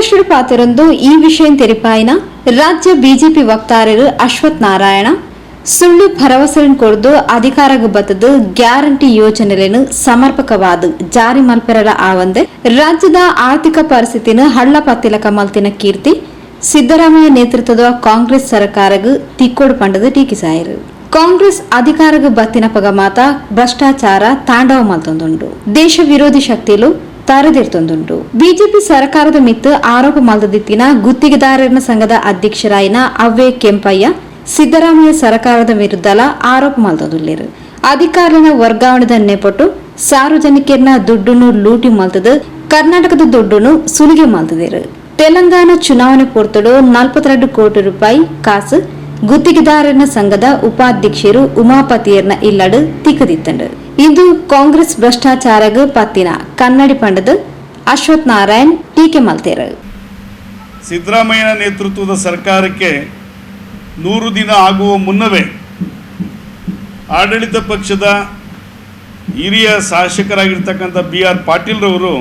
August ಪಾತ್ರರಂದು ಈ ವಿಷಯ ತೆರಿಪಾಯಿನ ರಾಜ್ಯ ಬಿಜೆಪಿ ವಕ್ತಾರರು ಅಶ್ವಥ್ ನಾರಾಯಣ, ಸುಳ್ಳು ಭರವಸೆಯನ್ನು ಕೊಡದು ಅಧಿಕಾರಕ್ಕೆ ಬತ್ತದು ಗ್ಯಾರಂಟಿ ಯೋಜನೆಗಳನ್ನು ಸಮರ್ಪಕವಾದ ಜಾರಿ ಮಲ್ಪೆರಲ ಆವಂದೆ, ರಾಜ್ಯದ ಆರ್ಥಿಕ ಪರಿಸ್ಥಿತಿನ ಹಳ್ಳ ಪತ್ತಿಲಕ ಮಲ್ತಿನ ಕೀರ್ತಿ, ಸಿದ್ದರಾಮಯ್ಯ ನೇತೃತ್ವದ ಕಾಂಗ್ರೆಸ್ ಸರ್ಕಾರಗ ತಿಕ್ಕೋಡು ಪಂಡದ ಟೀಕಿಸಾಯರು ಕಾಂಗ್ರೆಸ್ ಅಧಿಕಾರಕ್ಕೆ ಬತ್ತಿನ ಪಗ ಮಾತ ಭ್ರಷ್ಟಾಚಾರ ತಾಂಡವ ಮಲ್ತೊಂದುಂಡು ದೇಶ ವಿರೋಧಿ ಶಕ್ತಿಲು ತರದಿರ್ತೊಂದುಂಟು. ಬಿಜೆಪಿ ಸರ್ಕಾರದ ಮಿತ್ ಆರೋಪ ಮಾಲ್ದಿತ್ತಿನ ಗುತ್ತಿಗೆದಾರರ ಸಂಘದ ಅಧ್ಯಕ್ಷರಾಯಿನ ಅವ್ವೆ ಕೆಂಪಯ್ಯ, ಸಿದ್ದರಾಮಯ್ಯ ಸರ್ಕಾರದ ವಿರುದ್ಧಲ ಆರೋಪ ಮಲ್ತೊಂದುಲ್ಲೇರು ಅಧಿಕಾರಿನ ವರ್ಗಾವಣೆದ ನೆಪಟ್ಟು ಸಾರ್ವಜನಿಕರನ್ನ ದುಡ್ಡನ್ನು ಲೂಟಿ ಮಾಲ್ತದ ಕರ್ನಾಟಕದ ದುಡ್ಡನ್ನು ಸುಲಿಗೆ ಮಲ್ತದೇರು ತೆಲಂಗಾಣ ಚುನಾವಣೆ ಪೂರ್ತಡು ನಲ್ವತ್ತೆರಡು ಕೋಟಿ ರೂಪಾಯಿ ಕಾಸು ಗುತ್ತಿಗೆದಾರನ ಸಂಘದ ಉಪಾಧ್ಯಕ್ಷರು ಉಮಾಪತಿಯರ್ನ ಇಲ್ಲಡು ತಿಕ್ಕದಿತ್ತಂಡು. ಇದು ಕಾಂಗ್ರೆಸ್ ಭ್ರಷ್ಟಾಚಾರಗ ಪತ್ತಿನ ಕನ್ನಡಿ ಪಂಡದ ಅಶ್ವಥ್ ನಾರಾಯಣ್ ಟೀಕೆ ಮಲ್ತೇರ. ಸಿದ್ದರಾಮಯ್ಯನ ನೇತೃತ್ವದ ಸರ್ಕಾರಕ್ಕೆ ನೂರು ದಿನ ಆಗುವ ಮುನ್ನವೇ ಆಡಳಿತ ಪಕ್ಷದ ಹಿರಿಯ ಶಾಸಕರಾಗಿರ್ತಕ್ಕಂಥ ಬಿ ಆರ್ ಪಾಟೀಲ್ರವರು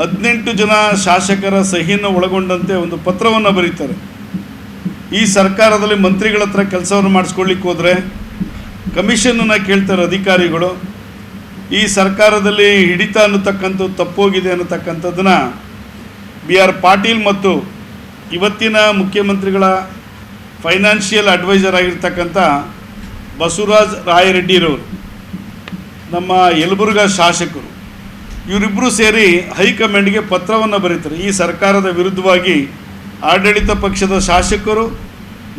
ಹದಿನೆಂಟು ಜನ ಶಾಸಕರ ಸಹಿಯನ್ನು ಒಳಗೊಂಡಂತೆ ಒಂದು ಪತ್ರವನ್ನು ಬರೀತಾರೆ. ಈ ಸರ್ಕಾರದಲ್ಲಿ ಮಂತ್ರಿಗಳ ಹತ್ರ ಕೆಲಸವನ್ನು ಮಾಡಿಸ್ಕೊಳ್ಲಿಕ್ಕೆ ಹೋದರೆ ಕಮಿಷನನ್ನು ಕೇಳ್ತಾರೆ ಅಧಿಕಾರಿಗಳು, ಈ ಸರ್ಕಾರದಲ್ಲಿ ಹಿಡಿತ ಅನ್ನತಕ್ಕಂಥದ್ದು ತಪ್ಪೋಗಿದೆ ಅನ್ನತಕ್ಕಂಥದ್ದನ್ನು ಬಿ ಆರ್ ಪಾಟೀಲ್ ಮತ್ತು ಇವತ್ತಿನ ಮುಖ್ಯಮಂತ್ರಿಗಳ ಫೈನಾನ್ಷಿಯಲ್ ಅಡ್ವೈಸರ್ ಆಗಿರ್ತಕ್ಕಂಥ ಬಸವರಾಜ್ ರಾಯರೆಡ್ಡಿರವರು, ನಮ್ಮ ಯಲಬುರ್ಗ ಶಾಸಕರು ಇವರಿಬ್ಬರು ಸೇರಿ ಹೈಕಮಾಂಡ್ಗೆ ಪತ್ರವನ್ನು ಬರೀತಾರೆ. ಈ ಸರ್ಕಾರದ ವಿರುದ್ಧವಾಗಿ ಆಡಳಿತ ಪಕ್ಷದ ಶಾಸಕರು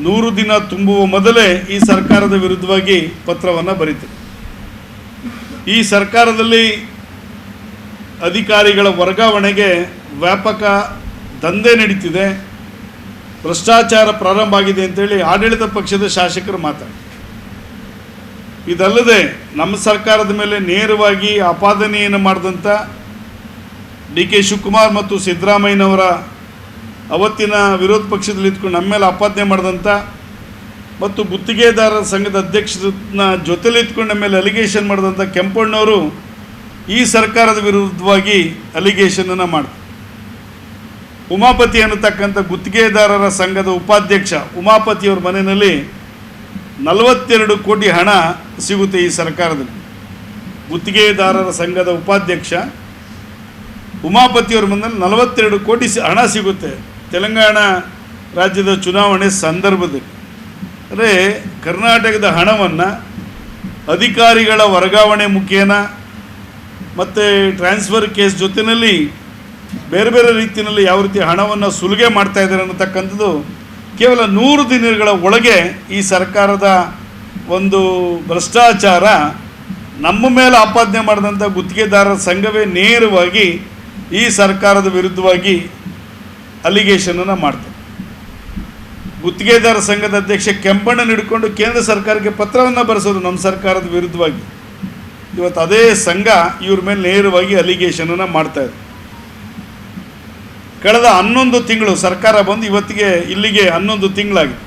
ನೂರು ದಿನ ತುಂಬುವ ಮೊದಲೇ ಈ ಸರ್ಕಾರದ ವಿರುದ್ಧವಾಗಿ ಪತ್ರವನ್ನು ಬರೀತಾರೆ. ಈ ಸರ್ಕಾರದಲ್ಲಿ ಅಧಿಕಾರಿಗಳ ವರ್ಗಾವಣೆಗೆ ವ್ಯಾಪಕ ದಂಧೆ ನಡೀತಿದೆ. ಭ್ರಷ್ಟಾಚಾರ ಪ್ರಾರಂಭ ಆಗಿದೆ ಅಂತೇಳಿ ಆಡಳಿತ ಪಕ್ಷದ ಶಾಸಕರು ಮಾತಾಡಿ ಇದಲ್ಲದೆ ನಮ್ಮ ಸರ್ಕಾರದ ಮೇಲೆ ನೇರವಾಗಿ ಆಪಾದನೆಯನ್ನು ಮಾಡಿದಂಥ ಡಿ ಕೆ ಶಿವಕುಮಾರ್ ಮತ್ತು ಸಿದ್ದರಾಮಯ್ಯನವರ ಅವತ್ತಿನ ವಿರೋಧ ಪಕ್ಷದಲ್ಲಿ ಇದ್ಕೊಂಡು ನಮ್ಮ ಮೇಲೆ ಆಪಾದನೆ ಮಾಡಿದಂಥ ಮತ್ತು ಗುತ್ತಿಗೆದಾರರ ಸಂಘದ ಅಧ್ಯಕ್ಷರನ್ನ ಜೊತೆಲಿ ಇದ್ಕೊಂಡು ನಮ್ಮ ಮೇಲೆ ಅಲಿಗೇಷನ್ ಮಾಡಿದಂಥ ಕೆಂಪಣ್ಣವರು ಈ ಸರ್ಕಾರದ ವಿರುದ್ಧವಾಗಿ ಅಲಿಗೇಷನನ್ನು ಮಾಡ್ತಾರೆ. ಉಮಾಪತಿ ಅನ್ನತಕ್ಕಂಥ ಗುತ್ತಿಗೆದಾರರ ಸಂಘದ ಉಪಾಧ್ಯಕ್ಷ ಉಮಾಪತಿಯವ್ರ ಮನೆಯಲ್ಲಿ ನಲವತ್ತೆರಡು ಕೋಟಿ ಹಣ ಸಿಗುತ್ತೆ ಈ ಸರ್ಕಾರದಲ್ಲಿ. ಗುತ್ತಿಗೆದಾರರ ಸಂಘದ ಉಪಾಧ್ಯಕ್ಷ ಉಮಾಪತಿಯವ್ರ ಮನೆಯಲ್ಲಿ ನಲವತ್ತೆರಡು ಕೋಟಿ ಹಣ ಸಿಗುತ್ತೆ. ತೆಲಂಗಾಣ ರಾಜ್ಯದ ಚುನಾವಣೆ ಸಂದರ್ಭದಲ್ಲಿ. ಅಂದರೆ ಕರ್ನಾಟಕದ ಹಣವನ್ನು ಅಧಿಕಾರಿಗಳ ವರ್ಗಾವಣೆ ಮುಖೇನ ಮತ್ತು ಟ್ರಾನ್ಸ್ಫರ್ ಕೇಸ್ ಜೊತೆಯಲ್ಲಿ ಬೇರೆ ಬೇರೆ ರೀತಿಯಲ್ಲಿ ಯಾವ ರೀತಿ ಹಣವನ್ನು ಸುಲಿಗೆ ಮಾಡ್ತಾ ಇದ್ದಾರೆ ಅನ್ನತಕ್ಕಂಥದ್ದು ಕೇವಲ ನೂರು ದಿನಗಳ ಒಳಗೆ ಈ ಸರ್ಕಾರದ ಒಂದು ಭ್ರಷ್ಟಾಚಾರ ನಮ್ಮ ಮೇಲೆ ಆಪಾದನೆ ಮಾಡಿದಂಥ ಗುತ್ತಿಗೆದಾರರ ಸಂಘವೇ ನೇರವಾಗಿ ಈ ಸರ್ಕಾರದ ವಿರುದ್ಧವಾಗಿ ಅಲಿಗೇಷನನ್ನು ಮಾಡ್ತಾರೆ. ಗುತ್ತಿಗೆದಾರ ಸಂಘದ ಅಧ್ಯಕ್ಷ ಕೆಂಪಣ್ಣನ ಹಿಡ್ಕೊಂಡು ಕೇಂದ್ರ ಸರ್ಕಾರಕ್ಕೆ ಪತ್ರವನ್ನು ಬರೆಸೋದು ನಮ್ಮ ಸರ್ಕಾರದ ವಿರುದ್ಧವಾಗಿ. ಇವತ್ತು ಅದೇ ಸಂಘ ಇವ್ರ ಮೇಲೆ ನೇರವಾಗಿ ಅಲಿಗೇಷನನ್ನು ಮಾಡ್ತಾ ಇದೆ. ಕಳೆದ ಹನ್ನೊಂದು ತಿಂಗಳು ಸರ್ಕಾರ ಬಂದು ಇವತ್ತಿಗೆ ಇಲ್ಲಿಗೆ ಹನ್ನೊಂದು ತಿಂಗಳಾಗಿದೆ.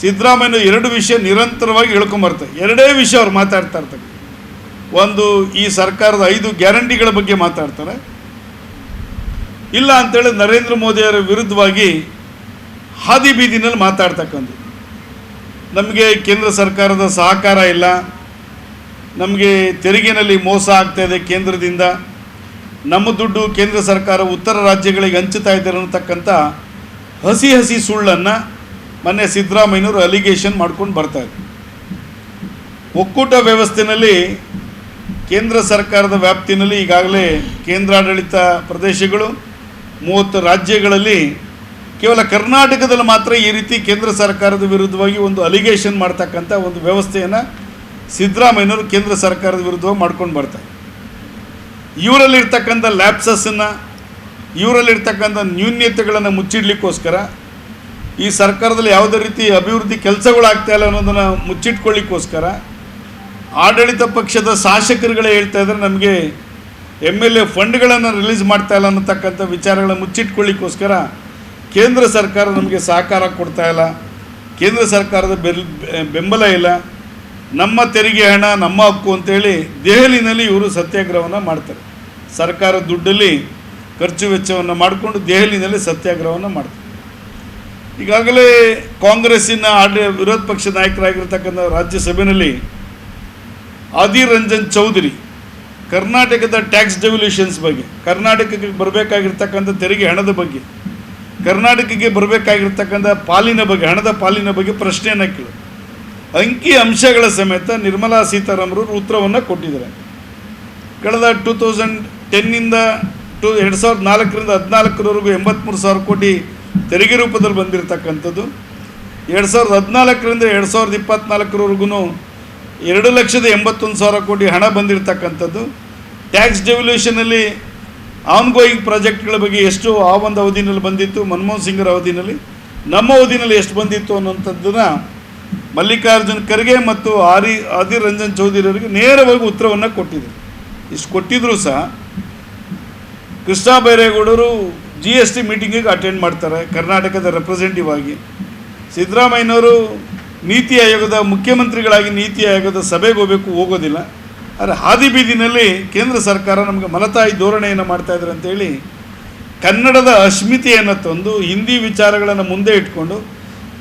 ಸಿದ್ದರಾಮಯ್ಯ ಎರಡು ವಿಷಯ ನಿರಂತರವಾಗಿ ಹೇಳ್ಕೊಂಬರ್ತಾರೆ ಎರಡೇ ವಿಷಯ ಅವ್ರು ಮಾತಾಡ್ತಾ ಇರ್ತಾರೆ. ಒಂದು ಈ ಸರ್ಕಾರದ ಐದು ಗ್ಯಾರಂಟಿಗಳ ಬಗ್ಗೆ ಮಾತಾಡ್ತಾರೆ. ಇಲ್ಲ ಅಂತೇಳಿ ನರೇಂದ್ರ ಮೋದಿಯವರ ವಿರುದ್ಧವಾಗಿ ಹಾದಿ ಬೀದಿನಲ್ಲಿ ಮಾತಾಡ್ತಕ್ಕಂಥದ್ದು. ನಮಗೆ ಕೇಂದ್ರ ಸರ್ಕಾರದ ಸಹಕಾರ ಇಲ್ಲ. ನಮಗೆ ತೆರಿಗೆನಲ್ಲಿ ಮೋಸ ಆಗ್ತಾ ಇದೆ ಕೇಂದ್ರದಿಂದ. ನಮ್ಮ ದುಡ್ಡು ಕೇಂದ್ರ ಸರ್ಕಾರ ಉತ್ತರ ರಾಜ್ಯಗಳಿಗೆ ಹಂಚುತ್ತಾ ಇದ್ದಾರೆ ಅನ್ನತಕ್ಕಂಥ ಹಸಿ ಹಸಿ ಸುಳ್ಳನ್ನು ಮೊನ್ನೆ ಸಿದ್ದರಾಮಯ್ಯನವರು ಅಲಿಗೇಷನ್ ಮಾಡ್ಕೊಂಡು ಬರ್ತಾ ಇದ್ದಾರೆ ಒಕ್ಕೂಟ ವ್ಯವಸ್ಥೆಯಲ್ಲಿ ಕೇಂದ್ರ ಸರ್ಕಾರದ ವ್ಯಾಪ್ತಿನಲ್ಲಿ ಈಗಾಗಲೇ ಕೇಂದ್ರಾಡಳಿತ ಪ್ರದೇಶಗಳು ಮೂವತ್ತು ರಾಜ್ಯಗಳಲ್ಲಿ ಕೇವಲ ಕರ್ನಾಟಕದಲ್ಲಿ ಮಾತ್ರ ಈ ರೀತಿ ಕೇಂದ್ರ ಸರ್ಕಾರದ ವಿರುದ್ಧವಾಗಿ ಒಂದು ಅಲಿಗೇಷನ್ ಮಾಡ್ತಕ್ಕಂಥ ಒಂದು ವ್ಯವಸ್ಥೆಯನ್ನು ಸಿದ್ದರಾಮಯ್ಯನವರು ಕೇಂದ್ರ ಸರ್ಕಾರದ ವಿರುದ್ಧವಾಗಿ ಮಾಡ್ಕೊಂಡು ಬರ್ತಾರೆ. ಇವರಲ್ಲಿರ್ತಕ್ಕಂಥ ಲ್ಯಾಪ್ಸಸ್ಸನ್ನು ಇವರಲ್ಲಿರ್ತಕ್ಕಂಥ ನ್ಯೂನ್ಯತೆಗಳನ್ನು ಮುಚ್ಚಿಡ್ಲಿಕ್ಕೋಸ್ಕರ ಈ ಸರ್ಕಾರದಲ್ಲಿ ಯಾವುದೇ ರೀತಿ ಅಭಿವೃದ್ಧಿ ಕೆಲಸಗಳಾಗ್ತಾ ಇಲ್ಲ ಅನ್ನೋದನ್ನು ಮುಚ್ಚಿಟ್ಕೊಳ್ಳಿಕ್ಕೋಸ್ಕರ ಆಡಳಿತ ಪಕ್ಷದ ಶಾಸಕರುಗಳೇ ಹೇಳ್ತಾ ಇದ್ದಾರೆ. ನಮಗೆ ಎಂ ಎಲ್ ಎ ಫಂಡ್ಗಳನ್ನು ರಿಲೀಸ್ ಮಾಡ್ತಾ ಇಲ್ಲ ಅನ್ನತಕ್ಕಂಥ ವಿಚಾರಗಳನ್ನು ಮುಚ್ಚಿಟ್ಕೊಳ್ಳಿಕ್ಕೋಸ್ಕರ ಕೇಂದ್ರ ಸರ್ಕಾರ ನಮಗೆ ಸಹಕಾರ ಕೊಡ್ತಾ ಇಲ್ಲ. ಕೇಂದ್ರ ಸರ್ಕಾರದ ಬೆಲ್, ಬೆಂಬಲ ಇಲ್ಲ. ನಮ್ಮ ತೆರಿಗೆ ಹಣ, ನಮ್ಮ ಹಕ್ಕು ಅಂತೇಳಿ ದೆಹಲಿನಲ್ಲಿ ಇವರು ಸತ್ಯಾಗ್ರಹವನ್ನು ಮಾಡ್ತಾರೆ. ಸರ್ಕಾರ ದುಡ್ಡಲ್ಲಿ ಖರ್ಚು ವೆಚ್ಚವನ್ನು ಮಾಡಿಕೊಂಡು ದೆಹಲಿನಲ್ಲಿ ಸತ್ಯಾಗ್ರಹವನ್ನು ಮಾಡ್ತಾರೆ. ಈಗಾಗಲೇ ಕಾಂಗ್ರೆಸ್ಸಿನ ಆಡ ವಿರೋಧ ಪಕ್ಷ ನಾಯಕರಾಗಿರ್ತಕ್ಕಂಥ ರಾಜ್ಯಸಭೆಯಲ್ಲಿ ಆದಿರ್ ರಂಜನ್ ಚೌಧರಿ ಕರ್ನಾಟಕದ ಟ್ಯಾಕ್ಸ್ ಡೆವಲ್ಯೂಷನ್ಸ್ ಬಗ್ಗೆ, ಕರ್ನಾಟಕಕ್ಕೆ ಬರಬೇಕಾಗಿರ್ತಕ್ಕಂಥ ತೆರಿಗೆ ಹಣದ ಬಗ್ಗೆ, ಕರ್ನಾಟಕಕ್ಕೆ ಬರಬೇಕಾಗಿರ್ತಕ್ಕಂಥ ಪಾಲಿನ ಬಗ್ಗೆ, ಹಣದ ಪಾಲಿನ ಬಗ್ಗೆ ಪ್ರಶ್ನೆಯನ್ನು ಕೇಳಿ. ಅಂಕಿ ಅಂಶಗಳ ಸಮೇತ ನಿರ್ಮಲಾ ಸೀತಾರಾಮರು ಉತ್ತರವನ್ನು ಕೊಟ್ಟಿದ್ದಾರೆ. ಕಳೆದ ಟೂ ತೌಸಂಡ್ ಟೆನ್ನಿಂದ ಟು, ಎರಡು ಸಾವಿರದ ನಾಲ್ಕರಿಂದ ಹದಿನಾಲ್ಕರವರೆಗೂ ಎಂಬತ್ತ್ಮೂರು ಸಾವಿರ ಕೋಟಿ ತೆರಿಗೆ ರೂಪದಲ್ಲಿ ಬಂದಿರತಕ್ಕಂಥದ್ದು. ಎರಡು ಸಾವಿರದ ಹದಿನಾಲ್ಕರಿಂದ ಎರಡು ಸಾವಿರದ ಇಪ್ಪತ್ತ್ನಾಲ್ಕರವರೆಗೂ ಎರಡು ಲಕ್ಷದ ಎಂಬತ್ತೊಂದು ಸಾವಿರ ಕೋಟಿ ಹಣ ಬಂದಿರತಕ್ಕಂಥದ್ದು. ಟ್ಯಾಕ್ಸ್ ಡೆವಲ್ಯೂಷನಲ್ಲಿ ಆನ್ ಗೋಯಿಂಗ್ ಪ್ರಾಜೆಕ್ಟ್ಗಳ ಬಗ್ಗೆ ಎಷ್ಟು ಆ ಒಂದು ಅವಧಿನಲ್ಲಿ ಬಂದಿತ್ತು, ಮನಮೋಹನ್ ಸಿಂಗ್ರ ಅವಧಿನಲ್ಲಿ. ನಮ್ಮ ಅವಧಿನಲ್ಲಿ ಎಷ್ಟು ಬಂದಿತ್ತು ಅನ್ನೋಂಥದ್ದನ್ನು ಮಲ್ಲಿಕಾರ್ಜುನ್ ಖರ್ಗೆ ಮತ್ತು ಆರಿ, ಆದಿರ್ ರಂಜನ್ ಚೌಧರಿ ಅವರಿಗೆ ನೇರವಾಗಿ ಉತ್ತರವನ್ನು ಕೊಟ್ಟಿದ್ದರು ಇಷ್ಟು ಕೊಟ್ಟಿದ್ದರೂ ಸಹ. ಕೃಷ್ಣ ಬೈರೇಗೌಡರು ಜಿ ಎಸ್ ಟಿ ಮೀಟಿಂಗಿಗೆ ಅಟೆಂಡ್ ಮಾಡ್ತಾರೆ, ಕರ್ನಾಟಕದ ರೆಪ್ರೆಸೆಂಟಿವ್ ಆಗಿ. ಸಿದ್ದರಾಮಯ್ಯನವರು ನೀತಿ ಆಯೋಗದ ಮುಖ್ಯಮಂತ್ರಿಗಳಾಗಿ ನೀತಿ ಆಯೋಗದ ಸಭೆಗೆ ಹೋಗಬೇಕು ಹೋಗೋದಿಲ್ಲ. ಆದರೆ ಹಾದಿ ಬೀದಿನಲ್ಲಿ ಕೇಂದ್ರ ಸರ್ಕಾರ ನಮಗೆ ಮಲತಾಯಿ ಧೋರಣೆಯನ್ನು ಮಾಡ್ತಾ ಇದ್ರು ಅಂತೇಳಿ ಕನ್ನಡದ ಅಸ್ಮಿತೆಯನ್ನು ತಂದು ಹಿಂದಿ ವಿಚಾರಗಳನ್ನು ಮುಂದೆ ಇಟ್ಕೊಂಡು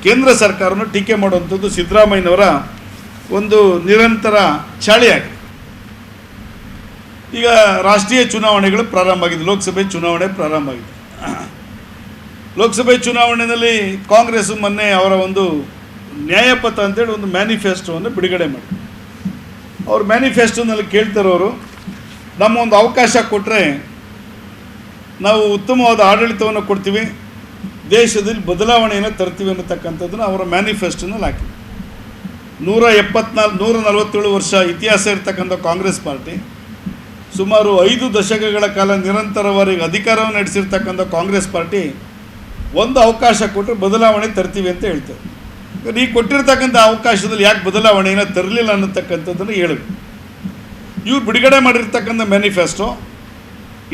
ಕೇಂದ್ರ ಸರ್ಕಾರವನ್ನು ಟೀಕೆ ಮಾಡುವಂಥದ್ದು ಸಿದ್ದರಾಮಯ್ಯನವರ ಒಂದು ನಿರಂತರ ಚಾಳಿಯಾಗಿದೆ. ಈಗ ರಾಷ್ಟ್ರೀಯ ಚುನಾವಣೆಗಳು ಪ್ರಾರಂಭ ಆಗಿದೆ ಲೋಕಸಭೆ ಚುನಾವಣೆ ಪ್ರಾರಂಭ ಆಗಿದೆ ಲೋಕಸಭೆ ಚುನಾವಣೆಯಲ್ಲಿ ಕಾಂಗ್ರೆಸ್ ಮೊನ್ನೆ ಅವರ ಒಂದು ನ್ಯಾಯಪಥ ಅಂತೇಳಿ ಒಂದು ಮ್ಯಾನಿಫೆಸ್ಟೋವನ್ನು ಬಿಡುಗಡೆ ಮಾಡಿ. ಅವ್ರ ಮ್ಯಾನಿಫೆಸ್ಟೋನಲ್ಲಿ ಕೇಳ್ತಾರವರು ನಮ್ಮ ಒಂದು ಅವಕಾಶ ಕೊಟ್ಟರೆ ನಾವು ಉತ್ತಮವಾದ ಆಡಳಿತವನ್ನು ಕೊಡ್ತೀವಿ, ದೇಶದಲ್ಲಿ ಬದಲಾವಣೆಯನ್ನು ತರ್ತೀವಿ ಅನ್ನತಕ್ಕಂಥದ್ದನ್ನು ಅವರ ಮ್ಯಾನಿಫೆಸ್ಟೋನಲ್ಲಿ ಹಾಕಿ ನೂರ ಎಪ್ಪತ್ನಾಲ್ಕು ನೂರ ನಲವತ್ತೇಳು ವರ್ಷ ಇತಿಹಾಸ ಇರ್ತಕ್ಕಂಥ ಕಾಂಗ್ರೆಸ್ ಪಾರ್ಟಿ, ಸುಮಾರು ಐದು ದಶಕಗಳ ಕಾಲ ನಿರಂತರವಾಗಿ ಅಧಿಕಾರವನ್ನು ನಡೆಸಿರ್ತಕ್ಕಂಥ ಕಾಂಗ್ರೆಸ್ ಪಾರ್ಟಿ, ಒಂದು ಅವಕಾಶ ಕೊಟ್ಟರೆ ಬದಲಾವಣೆ ತರ್ತೀವಿ ಅಂತ ಹೇಳ್ತಾರೆ. ಈಗ ಈ ಕೊಟ್ಟಿರ್ತಕ್ಕಂಥ ಅವಕಾಶದಲ್ಲಿ ಯಾಕೆ ಬದಲಾವಣೆಯನ್ನು ತರಲಿಲ್ಲ ಅನ್ನತಕ್ಕಂಥದ್ದನ್ನು ಹೇಳಬೇಕು ಇವ್ರು ಬಿಡುಗಡೆ ಮಾಡಿರ್ತಕ್ಕಂಥ ಮ್ಯಾನಿಫೆಸ್ಟೋ,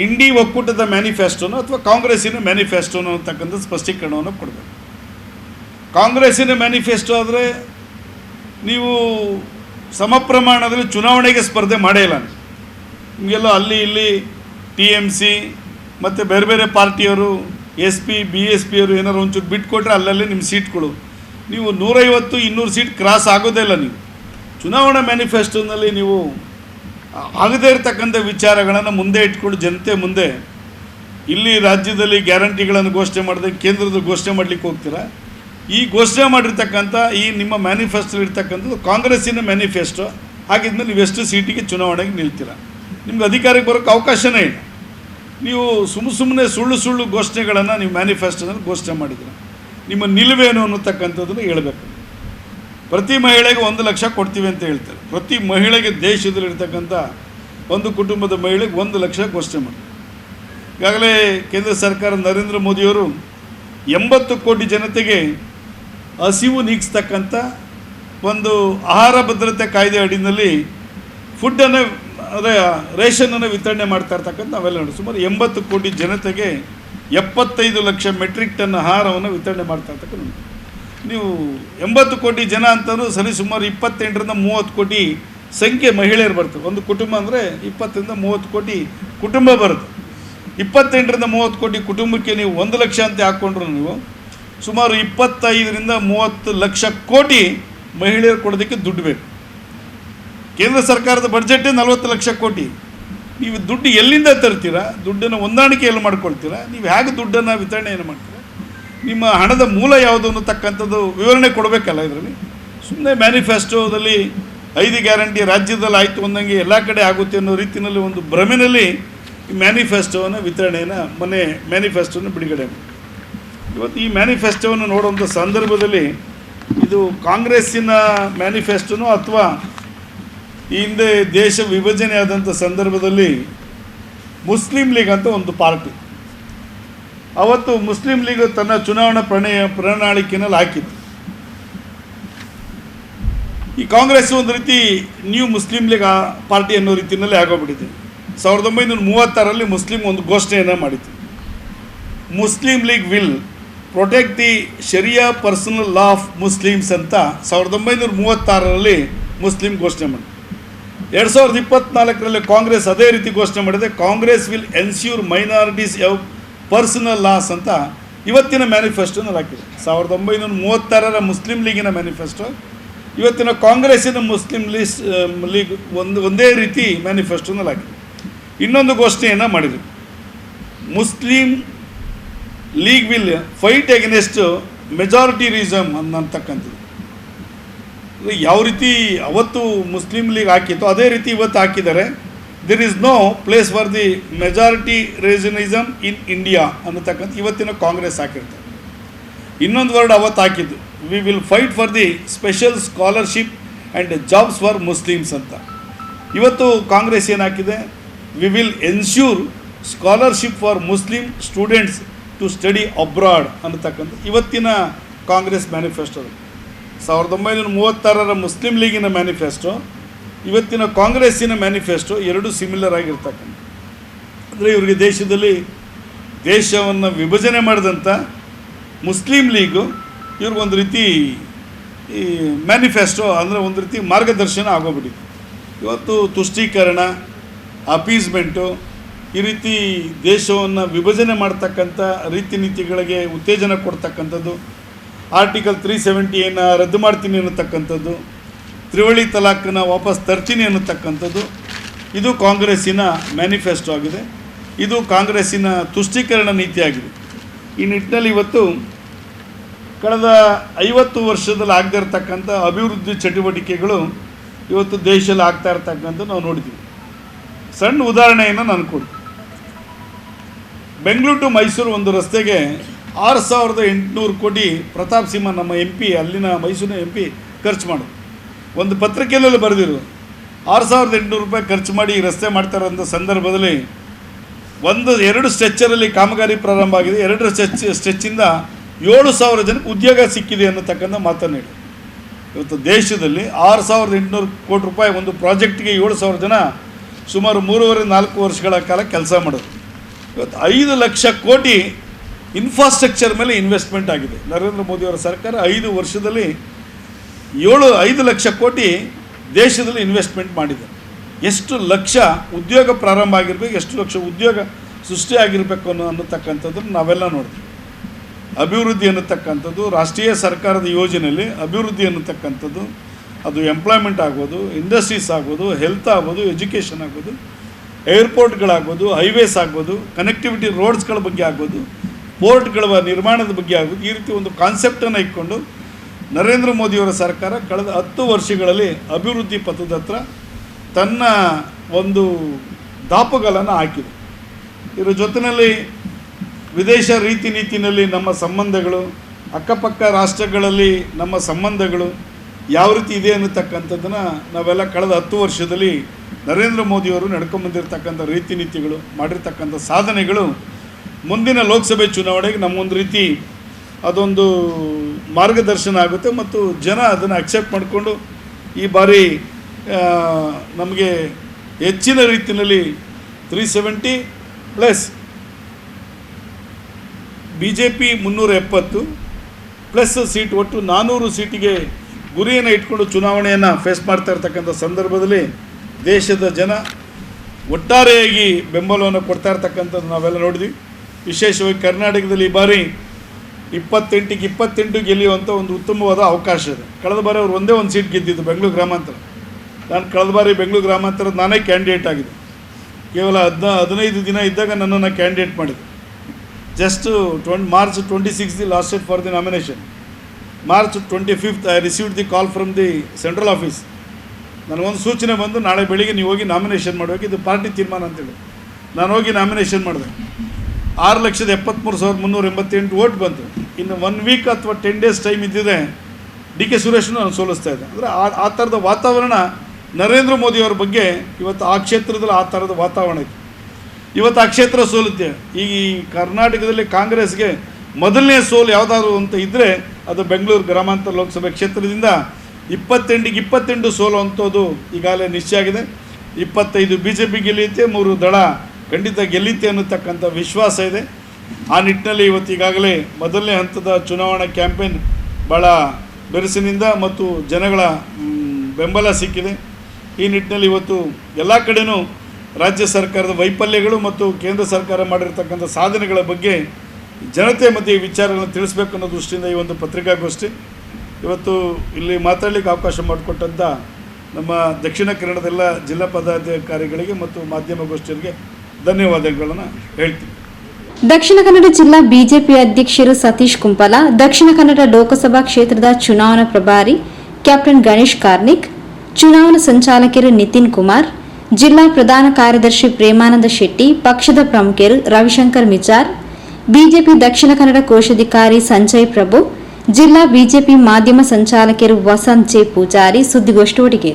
ಇಂಡಿ ಒಕ್ಕೂಟದ ಮ್ಯಾನಿಫೆಸ್ಟೋನು ಅಥವಾ ಕಾಂಗ್ರೆಸ್ಸಿನ ಮ್ಯಾನಿಫೆಸ್ಟೋನು ಅಂತಕ್ಕಂಥ ಸ್ಪಷ್ಟೀಕರಣವನ್ನು ಕೊಡಬೇಕು. ಕಾಂಗ್ರೆಸ್ಸಿನ ಮ್ಯಾನಿಫೆಸ್ಟೋ ಆದರೆ ನೀವು ಸಮ ಪ್ರಮಾಣದಲ್ಲಿ ಚುನಾವಣೆಗೆ ಸ್ಪರ್ಧೆ ಮಾಡೇ ಇಲ್ಲ. ನಿಮಗೆಲ್ಲ ಅಲ್ಲಿ ಇಲ್ಲಿ ಟಿ ಎಂ ಸಿ ಮತ್ತು ಬೇರೆ ಬೇರೆ ಪಾರ್ಟಿಯವರು, ಎಸ್ ಪಿ, ಬಿ ಎಸ್ ಪಿಯವರು ಏನಾರು ಒಂಚೂರು ಬಿಟ್ಕೊಟ್ರೆ ಅಲ್ಲಲ್ಲೇ ನಿಮ್ಮ ಸೀಟ್ಗಳು. ನೀವು ನೂರೈವತ್ತು, ಇನ್ನೂರು ಸೀಟ್ ಕ್ರಾಸ್ ಆಗೋದೇ ಇಲ್ಲ ನೀವು. ಚುನಾವಣಾ ಮ್ಯಾನಿಫೆಸ್ಟೋನಲ್ಲಿ ನೀವು ಆಗದೇ ಇರತಕ್ಕಂಥ ವಿಚಾರಗಳನ್ನು ಮುಂದೆ ಇಟ್ಕೊಂಡು ಜನತೆ ಮುಂದೆ ಇಲ್ಲಿ ರಾಜ್ಯದಲ್ಲಿ ಗ್ಯಾರಂಟಿಗಳನ್ನು ಘೋಷಣೆ ಮಾಡಿದೆ ಕೇಂದ್ರದ ಘೋಷಣೆ ಮಾಡಲಿಕ್ಕೆ ಹೋಗ್ತೀರಾ? ಈ ಘೋಷಣೆ ಮಾಡಿರ್ತಕ್ಕಂಥ, ಈ ನಿಮ್ಮ ಮ್ಯಾನಿಫೆಸ್ಟೋ ಇರ್ತಕ್ಕಂಥದ್ದು ಕಾಂಗ್ರೆಸ್ಸಿನ ಮ್ಯಾನಿಫೆಸ್ಟೋ? ಹಾಗಿದ್ಮೇಲೆ ನೀವು ಎಷ್ಟು ಸೀಟಿಗೆ ಚುನಾವಣೆಗೆ ನಿಲ್ತೀರಾ? ನಿಮ್ಗೆ ಅಧಿಕಾರಕ್ಕೆ ಬರೋಕ್ಕೆ ಅವಕಾಶನೇ ಇಲ್ಲ. ನೀವು ಸುಮ್ಮ ಸುಮ್ಮನೆ ಸುಳ್ಳು ಸುಳ್ಳು ಘೋಷಣೆಗಳನ್ನು ನೀವು ಮ್ಯಾನಿಫೆಸ್ಟೋನಲ್ಲಿ ಘೋಷಣೆ ಮಾಡಿದ್ದೀರ? ನಿಮ್ಮ ನಿಲುವೇನು ಅನ್ನತಕ್ಕಂಥದ್ದನ್ನು ಹೇಳಬೇಕು. ಪ್ರತಿ ಮಹಿಳೆಗೆ ಒಂದು ಲಕ್ಷ ಕೊಡ್ತೀವಿ ಅಂತ ಹೇಳ್ತಾರೆ. ಪ್ರತಿ ಮಹಿಳೆಗೆ ದೇಶದಲ್ಲಿರ್ತಕ್ಕಂಥ ಒಂದು ಕುಟುಂಬದ ಮಹಿಳೆಗೆ ಒಂದು ಲಕ್ಷ ಘೋಷಣೆ ಮಾಡಿ ಈಗಾಗಲೇ ಕೇಂದ್ರ ಸರ್ಕಾರ ನರೇಂದ್ರ ಮೋದಿಯವರು ಎಂಬತ್ತು ಕೋಟಿ ಜನತೆಗೆ ಹಸಿವು ನೀಗಿಸ್ತಕ್ಕಂಥ ಒಂದು ಆಹಾರ ಭದ್ರತೆ ಕಾಯ್ದೆ ಅಡಿನಲ್ಲಿ ಫುಡ್ಡನ್ನು, ಅದೇ ರೇಷನನ್ನು ವಿತರಣೆ ಮಾಡ್ತಾ ಇರ್ತಕ್ಕಂಥ ನಾವೆಲ್ಲ ಸುಮಾರು ಎಂಬತ್ತು ಕೋಟಿ ಜನತೆಗೆ ಎಪ್ಪತ್ತೈದು ಲಕ್ಷ ಮೆಟ್ರಿಕ್ ಟನ್ ಆಹಾರವನ್ನು ವಿತರಣೆ ಮಾಡ್ತಾ ಇರ್ತಕ್ಕಂಥ ನೀವು ಎಂಬತ್ತು ಕೋಟಿ ಜನ ಅಂತಂದ್ರೂ ಸರಿ ಸುಮಾರು ಇಪ್ಪತ್ತೆಂಟರಿಂದ ಮೂವತ್ತು ಕೋಟಿ ಸಂಖ್ಯೆ ಮಹಿಳೆಯರು ಬರ್ತವೆ ಒಂದು ಕುಟುಂಬ ಅಂದರೆ ಇಪ್ಪತ್ತರಿಂದ ಮೂವತ್ತು ಕೋಟಿ ಕುಟುಂಬ ಬರುತ್ತೆ. ಇಪ್ಪತ್ತೆಂಟರಿಂದ ಮೂವತ್ತು ಕೋಟಿ ಕುಟುಂಬಕ್ಕೆ ನೀವು ಒಂದು ಲಕ್ಷ ಅಂತ ಹಾಕ್ಕೊಂಡ್ರು ನೀವು, ಸುಮಾರು ಇಪ್ಪತ್ತೈದರಿಂದ ಮೂವತ್ತು ಲಕ್ಷ ಕೋಟಿ ಮಹಿಳೆಯರು ಕೊಡೋದಕ್ಕೆ ದುಡ್ಡು ಬೇಕು. ಕೇಂದ್ರ ಸರ್ಕಾರದ ಬಡ್ಜೆಟ್ಟೇ ನಲವತ್ತು ಲಕ್ಷ ಕೋಟಿ. ನೀವು ದುಡ್ಡು ಎಲ್ಲಿಂದ ತರ್ತೀರಾ? ದುಡ್ಡನ್ನು ಹೊಂದಾಣಿಕೆ ಎಲ್ಲಿ ಮಾಡ್ಕೊಳ್ತೀರಾ? ನೀವು ಹೇಗೆ ದುಡ್ಡನ್ನು ವಿತರಣೆಯನ್ನು ಮಾಡ್ತೀರಾ? ನಿಮ್ಮ ಹಣದ ಮೂಲ ಯಾವುದು ಅನ್ನತಕ್ಕಂಥದ್ದು ವಿವರಣೆ ಕೊಡಬೇಕಲ್ಲ ಇದರಲ್ಲಿ? ಸುಮ್ಮನೆ ಮ್ಯಾನಿಫೆಸ್ಟೋದಲ್ಲಿ ಐದು ಗ್ಯಾರಂಟಿ ರಾಜ್ಯದಲ್ಲಿ ಆಯಿತು ಅಂದಂಗೆ ಎಲ್ಲ ಕಡೆ ಆಗುತ್ತೆ ಅನ್ನೋ ರೀತಿಯಲ್ಲಿ ಒಂದು ಭ್ರಮೆನಲ್ಲಿ ಈ ಮ್ಯಾನಿಫೆಸ್ಟೋವನ್ನು ವಿತರಣೆಯನ್ನು ಮೊನ್ನೆ ಮ್ಯಾನಿಫೆಸ್ಟೋನ ಬಿಡುಗಡೆ ಇವತ್ತು ಈ ಮ್ಯಾನಿಫೆಸ್ಟೋವನ್ನು ನೋಡುವಂಥ ಸಂದರ್ಭದಲ್ಲಿ ಇದು ಕಾಂಗ್ರೆಸ್ಸಿನ ಮ್ಯಾನಿಫೆಸ್ಟೋನೋ ಅಥವಾ ಈ ಹಿಂದೆ ದೇಶ ವಿಭಜನೆ ಆದಂಥ ಸಂದರ್ಭದಲ್ಲಿ ಮುಸ್ಲಿಂ ಲೀಗ್ ಅಂತ ಒಂದು ಪಾರ್ಟಿ. ಅವತ್ತು ಮುಸ್ಲಿಂ ಲೀಗ್ ತನ್ನ ಚುನಾವಣಾ ಪ್ರಣಯ ಪ್ರಣಾಳಿಕೆಯಲ್ಲಿ ಹಾಕಿತ್ತು. ಈ ಕಾಂಗ್ರೆಸ್ ಒಂದು ರೀತಿ ನ್ಯೂ ಮುಸ್ಲಿಂ ಲೀಗ್ ಪಾರ್ಟಿ ಅನ್ನೋ ರೀತಿಯಲ್ಲಿ ಆಗೋಗ್ಬಿಟ್ಟಿದೆ. ಸಾವಿರದ ಒಂಬೈನೂರ ಮೂವತ್ತಾರಲ್ಲಿ ಮುಸ್ಲಿಂ ಒಂದು ಘೋಷಣೆಯನ್ನು ಮಾಡಿತು Muslim League will protect the sharia personal law of Muslims ಅಂತ ಸಾವಿರದ ಒಂಬೈನೂರ ಮೂವತ್ತಾರರಲ್ಲಿ ಮುಸ್ಲಿಂ ಘೋಷಣೆ ಮಾಡಿ ಎರಡು ಸಾವಿರದ ಇಪ್ಪತ್ನಾಲ್ಕರಲ್ಲಿ ಕಾಂಗ್ರೆಸ್ ಅದೇ ರೀತಿ ಘೋಷಣೆ ಮಾಡಿದೆ. ಕಾಂಗ್ರೆಸ್ ವಿಲ್ ಎನ್ಶ್ಯೂರ್ ಮೈನಾರಿಟೀಸ್ ಯಾವ ಪರ್ಸನಲ್ ಲಾಸ್ ಅಂತ ಇವತ್ತಿನ ಮ್ಯಾನಿಫೆಸ್ಟೋನಲ್ಲಿ ಹಾಕಿದೆ. ಸಾವಿರದ ಒಂಬೈನೂರ ಮೂವತ್ತಾರರ ಮುಸ್ಲಿಂ ಲೀಗಿನ ಮ್ಯಾನಿಫೆಸ್ಟೋ, ಇವತ್ತಿನ ಕಾಂಗ್ರೆಸ್ಸಿನ ಮುಸ್ಲಿಂ ಲೀಸ್ ಲೀಗ್ ಒಂದು, ಒಂದೇ ರೀತಿ ಮ್ಯಾನಿಫೆಸ್ಟೋನಲ್ಲಿ ಹಾಕಿದೆ. ಇನ್ನೊಂದು ಘೋಷಣೆಯನ್ನು ಮಾಡಿದರು Muslim League will fight against majoritarianism ಅನ್ನತಕ್ಕಂಥದ್ದು. ಯಾವ ರೀತಿ ಅವತ್ತು ಮುಸ್ಲಿಂ ಲೀಗ್ ಹಾಕಿತ್ತು ಅದೇ ರೀತಿ ಇವತ್ತು ಹಾಕಿದ್ದಾರೆ. There is no place for the majoritarianism in India ಅನ್ನತಕ್ಕಂಥ ಇವತ್ತಿನ ಕಾಂಗ್ರೆಸ್ ಹಾಕಿರ್ತಾರೆ ಇನ್ನೊಂದು ವರ್ಡ್ ಅವತ್ತು ಹಾಕಿದ್ದು. We will fight for the special scholarship and jobs for Muslims ಅಂತ. ಇವತ್ತು Congress ಏನಾಕಿದೆ we will ensure scholarship for Muslim students to study abroad ಅನ್ನತಕ್ಕಂಥ ಇವತ್ತಿನ ಕಾಂಗ್ರೆಸ್ ಮ್ಯಾನಿಫೆಸ್ಟೋ ಸಾವಿರದ ಒಂಬೈನೂರ ಮೂವತ್ತಾರರ ಮುಸ್ಲಿಂ ಲೀಗಿನ ಮ್ಯಾನಿಫೆಸ್ಟೋ, ಇವತ್ತಿನ ಕಾಂಗ್ರೆಸ್ಸಿನ ಮ್ಯಾನಿಫೆಸ್ಟೋ ಎರಡು ಸಿಮಿಲರ್ ಆಗಿರ್ತಕ್ಕಂಥ. ಅಂದರೆ ಇವರಿಗೆ ದೇಶದಲ್ಲಿ ದೇಶವನ್ನು ವಿಭಜನೆ ಮಾಡಿದಂಥ ಮುಸ್ಲಿಂ ಲೀಗು ಇವ್ರಿಗೊಂದು ರೀತಿ ಈ ಮ್ಯಾನಿಫೆಸ್ಟೋ ಅಂದರೆ ಒಂದು ರೀತಿ ಮಾರ್ಗದರ್ಶನ ಆಗೋಗ್ಬಿಟ್ಟಿದೆ. ಇವತ್ತು ತುಷ್ಟೀಕರಣ, ಅಪೀಸ್ಮೆಂಟು ಈ ರೀತಿ ದೇಶವನ್ನು ವಿಭಜನೆ ಮಾಡ್ತಕ್ಕಂಥ ರೀತಿ ನೀತಿಗಳಿಗೆ ಉತ್ತೇಜನ ಕೊಡ್ತಕ್ಕಂಥದ್ದು ಆರ್ಟಿಕಲ್ ತ್ರೀ ಸೆವೆಂಟಿಯನ್ನು ರದ್ದು ಮಾಡ್ತೀನಿ ಅನ್ನತಕ್ಕಂಥದ್ದು. ತ್ರಿವಳಿ ತಲಾಖನ್ನ ವಾಪಸ್ ತರ್ತೀನಿ ಅನ್ನತಕ್ಕಂಥದ್ದು. ಇದು ಕಾಂಗ್ರೆಸ್ಸಿನ ಮ್ಯಾನಿಫೆಸ್ಟೋ ಆಗಿದೆ. ಇದು ಕಾಂಗ್ರೆಸ್ಸಿನ ತುಷ್ಟೀಕರಣ ನೀತಿಯಾಗಿದೆ. ಈ ನಿಟ್ಟಿನಲ್ಲಿ ಇವತ್ತು ಕಳೆದ ಐವತ್ತು ವರ್ಷದಲ್ಲಿ ಆಗದೇ ಇರತಕ್ಕಂಥ ಅಭಿವೃದ್ಧಿ ಚಟುವಟಿಕೆಗಳು ಇವತ್ತು ದೇಶದಲ್ಲಿ ಆಗ್ತಾ ಇರ್ತಕ್ಕಂಥ ನಾವು ನೋಡಿದ್ದೀವಿ. ಸಣ್ಣ ಉದಾಹರಣೆಯನ್ನು ನಾನು ಕೊಡ್ತೀನಿ. ಬೆಂಗಳೂರು ಟು ಮೈಸೂರು ಒಂದು ರಸ್ತೆಗೆ ಆರು ಸಾವಿರದ ಎಂಟುನೂರು ಕೋಟಿ ಪ್ರತಾಪ್ ಸಿಂಹ ನಮ್ಮ ಎಂ ಪಿ, ಅಲ್ಲಿನ ಮೈಸೂರಿನ ಎಂ ಪಿ ಖರ್ಚು ಮಾಡು. ಒಂದು ಪತ್ರಿಕೆಯಲ್ಲಿ ಬರೆದಿರು, ಆರು ಸಾವಿರದ ಎಂಟುನೂರು ರೂಪಾಯಿ ಖರ್ಚು ಮಾಡಿ ರಸ್ತೆ ಮಾಡ್ತಾ ಇರೋಂಥ ಸಂದರ್ಭದಲ್ಲಿ ಒಂದು, ಎರಡು ಸ್ಟ್ರೆಚ್ಚರಲ್ಲಿ ಕಾಮಗಾರಿ ಪ್ರಾರಂಭ ಆಗಿದೆ. ಎರಡು ಸ್ಟ್ರೆಚ್, ಸ್ಟ್ರೆಚ್ಚಿಂದ ಏಳು ಸಾವಿರ ಜನಕ್ಕೆ ಉದ್ಯೋಗ ಸಿಕ್ಕಿದೆ ಅನ್ನತಕ್ಕಂಥ ಮಾತನ್ನು ಇವತ್ತು ದೇಶದಲ್ಲಿ ಆರು ಸಾವಿರದ ಎಂಟುನೂರು ಕೋಟಿ ರೂಪಾಯಿ ಒಂದು ಪ್ರಾಜೆಕ್ಟ್ಗೆ ಏಳು ಸಾವಿರ ಜನ ಸುಮಾರು ಮೂರುವರೆ ನಾಲ್ಕು ವರ್ಷಗಳ ಕಾಲ ಕೆಲಸ ಮಾಡೋದು. ಇವತ್ತು ಐದು ಲಕ್ಷ ಕೋಟಿ ಇನ್ಫ್ರಾಸ್ಟ್ರಕ್ಚರ್ ಮೇಲೆ ಇನ್ವೆಸ್ಟ್ಮೆಂಟ್ ಆಗಿದೆ. ನರೇಂದ್ರ ಮೋದಿಯವರ ಸರ್ಕಾರ ಐದು ವರ್ಷದಲ್ಲಿ ಏಳು, ಐದು ಲಕ್ಷ ಕೋಟಿ ದೇಶದಲ್ಲಿ ಇನ್ವೆಸ್ಟ್ಮೆಂಟ್ ಮಾಡಿದೆ. ಎಷ್ಟು ಲಕ್ಷ ಉದ್ಯೋಗ ಪ್ರಾರಂಭ ಆಗಿರಬೇಕು, ಎಷ್ಟು ಲಕ್ಷ ಉದ್ಯೋಗ ಸೃಷ್ಟಿ ಆಗಿರಬೇಕು ಅನ್ನೋ ಅನ್ನತಕ್ಕಂಥದ್ದನ್ನು ನಾವೆಲ್ಲ ನೋಡ್ತೀವಿ ಅಭಿವೃದ್ಧಿ ಅನ್ನತಕ್ಕಂಥದ್ದು, ರಾಷ್ಟ್ರೀಯ ಸರ್ಕಾರದ ಯೋಜನೆಯಲ್ಲಿ ಅಭಿವೃದ್ಧಿ ಅನ್ನತಕ್ಕಂಥದ್ದು, ಅದು ಎಂಪ್ಲಾಯ್ಮೆಂಟ್ ಆಗ್ಬೋದು ಇಂಡಸ್ಟ್ರೀಸ್ ಆಗ್ಬೋದು ಹೆಲ್ತ್ ಆಗ್ಬೋದು ಎಜುಕೇಷನ್ ಆಗ್ಬೋದು ಏರ್ಪೋರ್ಟ್ಗಳಾಗ್ಬೋದು ಹೈವೇಸ್ ಆಗ್ಬೋದು ಕನೆಕ್ಟಿವಿಟಿ ರೋಡ್ಸ್ಗಳ ಬಗ್ಗೆ ಆಗ್ಬೋದು ಪೋರ್ಟ್ಗಳ ನಿರ್ಮಾಣದ ಬಗ್ಗೆ ಆಗುತ್ತೆ ಈ ರೀತಿ ಒಂದು ಕಾನ್ಸೆಪ್ಟನ್ನು ಇಟ್ಕೊಂಡು ನರೇಂದ್ರ ಮೋದಿಯವರ ಸರ್ಕಾರ ಕಳೆದ ಹತ್ತು ವರ್ಷಗಳಲ್ಲಿ ಅಭಿವೃದ್ಧಿ ಪಥದ ಹತ್ರ ತನ್ನ ಒಂದು ದಾಪುಗಳನ್ನು ಹಾಕಿದೆ. ಇದರ ಜೊತೆಯಲ್ಲಿ ವಿದೇಶ ರೀತಿ ನೀತಿನಲ್ಲಿ ನಮ್ಮ ಸಂಬಂಧಗಳು, ಅಕ್ಕಪಕ್ಕ ರಾಷ್ಟ್ರಗಳಲ್ಲಿ ನಮ್ಮ ಸಂಬಂಧಗಳು ಯಾವ ರೀತಿ ಇದೆ ಅನ್ನತಕ್ಕಂಥದ್ದನ್ನು ನಾವೆಲ್ಲ ಕಳೆದ ಹತ್ತು ವರ್ಷದಲ್ಲಿ ನರೇಂದ್ರ ಮೋದಿಯವರು ನಡ್ಕೊಂಬಂದಿರತಕ್ಕಂಥ ರೀತಿ ನೀತಿಗಳು ಮಾಡಿರ್ತಕ್ಕಂಥ ಸಾಧನೆಗಳು ಮುಂದಿನ ಲೋಕಸಭೆ ಚುನಾವಣೆಗೆ ನಮ್ಮೊಂದು ರೀತಿ ಅದೊಂದು ಮಾರ್ಗದರ್ಶನ ಆಗುತ್ತೆ ಮತ್ತು ಜನ ಅದನ್ನು ಅಕ್ಸೆಪ್ಟ್ ಮಾಡಿಕೊಂಡು ಈ ಬಾರಿ ನಮಗೆ ಹೆಚ್ಚಿನ ರೀತಿಯಲ್ಲಿ three seventy plus B J P ಮುನ್ನೂರ ಎಪ್ಪತ್ತು ಪ್ಲಸ್ ಸೀಟ್ ಒಟ್ಟು ನಾನ್ನೂರು ಸೀಟಿಗೆ ಗುರಿಯನ್ನು ಇಟ್ಕೊಂಡು ಚುನಾವಣೆಯನ್ನು ಫೇಸ್ ಮಾಡ್ತಾ ಇರ್ತಕ್ಕಂಥ ಸಂದರ್ಭದಲ್ಲಿ ದೇಶದ ಜನ ಒಟ್ಟಾರೆಯಾಗಿ ಬೆಂಬಲವನ್ನು ಕೊಡ್ತಾ ಇರ್ತಕ್ಕಂಥದ್ದು ನಾವೆಲ್ಲ ನೋಡಿದ್ವಿ. ವಿಶೇಷವಾಗಿ ಕರ್ನಾಟಕದಲ್ಲಿ ಈ ಬಾರಿ ಇಪ್ಪತ್ತೆಂಟಿಗೆ ಇಪ್ಪತ್ತೆಂಟು ಗೆಲ್ಲುವಂಥ ಒಂದು ಉತ್ತಮವಾದ ಅವಕಾಶ ಇದೆ. ಕಳೆದ ಬಾರಿ ಅವ್ರು ಒಂದೇ ಒಂದು ಸೀಟ್ ಗೆದ್ದಿದ್ದು ಬೆಂಗಳೂರು ಗ್ರಾಮಾಂತರ. ನಾನು ಕಳೆದ ಬಾರಿ ಬೆಂಗಳೂರು ಗ್ರಾಮಾಂತರದ ನಾನೇ ಕ್ಯಾಂಡಿಡೇಟ್ ಆಗಿದೆ ಕೇವಲ ಹದಿನ, ಹದಿನೈದು ದಿನ ಇದ್ದಾಗ ನನ್ನನ್ನು ಕ್ಯಾಂಡಿಡೇಟ್ ಮಾಡಿದೆ just twenty March twenty six the last date for the nomination March twenty fifth I received the call from the central office ನನಗೊಂದು ಸೂಚನೆ ಬಂದು ನಾಳೆ ಬೆಳಿಗ್ಗೆ ನೀವು ಹೋಗಿ ನಾಮಿನೇಷನ್ ಮಾಡಬೇಕು ಇದು ಪಾರ್ಟಿ ತೀರ್ಮಾನ ಅಂತೇಳಿ ನಾನು ಹೋಗಿ ನಾಮಿನೇಷನ್ ಮಾಡಿದೆ. ಆರು ಲಕ್ಷದ ಎಪ್ಪತ್ತ್ಮೂರು ಸಾವಿರದ ಮುನ್ನೂರ ಎಂಬತ್ತೆಂಟು ಓಟ್ ಬಂತು. ಇನ್ನು ಒನ್ ವೀಕ್ ಅಥವಾ ಟೆನ್ ಡೇಸ್ ಟೈಮ್ ಇದ್ದಿದೆ ಡಿ ಕೆ ಸುರೇಶ್ನು ನಾನು ಸೋಲಿಸ್ತಾ ಇದ್ದೆ. ಅಂದರೆ ಆ ಆ ಥರದ ವಾತಾವರಣ ನರೇಂದ್ರ ಮೋದಿಯವ್ರ ಬಗ್ಗೆ ಇವತ್ತು ಆ ಕ್ಷೇತ್ರದಲ್ಲಿ ಆ ಥರದ ವಾತಾವರಣ ಇತ್ತು ಇವತ್ತು ಆ ಕ್ಷೇತ್ರ ಸೋಲುತ್ತೆ. ಈ ಕರ್ನಾಟಕದಲ್ಲಿ ಕಾಂಗ್ರೆಸ್ಗೆ ಮೊದಲನೇ ಸೋಲು ಯಾವುದಾದ್ರು ಅಂತ ಇದ್ದರೆ ಅದು ಬೆಂಗಳೂರು ಗ್ರಾಮಾಂತರ ಲೋಕಸಭೆ ಕ್ಷೇತ್ರದಿಂದ ಇಪ್ಪತ್ತೆಂಟಿಗೆ ಇಪ್ಪತ್ತೆಂಟು ಸೋಲು ಅಂಥದ್ದು ಈಗಾಗಲೇ ನಿಶ್ಚಯ ಆಗಿದೆ. ಇಪ್ಪತ್ತೈದು ಬಿ ಜೆ ಪಿ ಗೆಲ್ಲುತ್ತೆ, ಮೂರು ದಳ ಖಂಡಿತ ಗೆಲ್ಲುತ್ತೆ ಅನ್ನತಕ್ಕಂಥ ವಿಶ್ವಾಸ ಇದೆ. ಆ ನಿಟ್ಟಿನಲ್ಲಿ ಇವತ್ತಿಗಾಗಲೇ ಮೊದಲನೇ ಹಂತದ ಚುನಾವಣಾ ಕ್ಯಾಂಪೇನ್ ಭಾಳ ಬೆರಸಿನಿಂದ ಮತ್ತು ಜನಗಳ ಬೆಂಬಲ ಸಿಕ್ಕಿದೆ. ಈ ನಿಟ್ಟಿನಲ್ಲಿ ಇವತ್ತು ಎಲ್ಲ ಕಡೆನೂ ರಾಜ್ಯ ಸರ್ಕಾರದ ವೈಫಲ್ಯಗಳು ಮತ್ತು ಕೇಂದ್ರ ಸರ್ಕಾರ ಮಾಡಿರ್ತಕ್ಕಂಥ ಸಾಧನೆಗಳ ಬಗ್ಗೆ ಜನತೆ ಮಧ್ಯೆ ಈ ವಿಚಾರಗಳನ್ನು ತಿಳಿಸ್ಬೇಕು ಅನ್ನೋ ದೃಷ್ಟಿಯಿಂದ ಈ ಒಂದು ಪತ್ರಿಕಾಗೋಷ್ಠಿ. ಇವತ್ತು ಇಲ್ಲಿ ಮಾತಾಡಲಿಕ್ಕೆ ಅವಕಾಶ ಮಾಡಿಕೊಟ್ಟಂಥ ನಮ್ಮ ದಕ್ಷಿಣ ಕನ್ನಡದೆಲ್ಲ ಜಿಲ್ಲಾ ಪದಾಧಿಕಾರಿಗಳಿಗೆ ಮತ್ತು ಮಾಧ್ಯಮಗೋಷ್ಠಿಯರಿಗೆ ಧನ್ಯವಾದಗಳನ್ನು ಹೇಳ್ತೀನಿ. ದಕ್ಷಿಣ ಕನ್ನಡ ಜಿಲ್ಲಾ ಬಿಜೆಪಿ ಅಧ್ಯಕ್ಷರು ಸತೀಶ್ ಕುಂಪಲ, ದಕ್ಷಿಣ ಕನ್ನಡ ಲೋಕಸಭಾ ಕ್ಷೇತ್ರದ ಚುನಾವಣಾ ಪ್ರಭಾರಿ ಕ್ಯಾಪ್ಟನ್ ಗಣೇಶ್ ಕಾರ್ನಿಕ್, ಚುನಾವಣಾ ಸಂಚಾಲಕರು ನಿತಿನ್ ಕುಮಾರ್, ಜಿಲ್ಲಾ ಪ್ರಧಾನ ಕಾರ್ಯದರ್ಶಿ ಪ್ರೇಮಾನಂದ ಶೆಟ್ಟಿ, ಪಕ್ಷದ ಪ್ರಮುಖರು ರವಿಶಂಕರ್ ಮಿಚಾರ್, ಬಿಜೆಪಿ ದಕ್ಷಿಣ ಕನ್ನಡ ಕೋಶಾಧಿಕಾರಿ ಸಂಜಯ್ ಪ್ರಭು, ಜಿಲ್ಲಾ ಬಿಜೆಪಿ ಮಾಧ್ಯಮ ಸಂಚಾಲಕರು ವಸಂತ್ ಜೆ ಪೂಜಾರಿ ಸುದ್ದಿಗೋಷ್ಠಿ ಒಟ್ಟಿಗೆ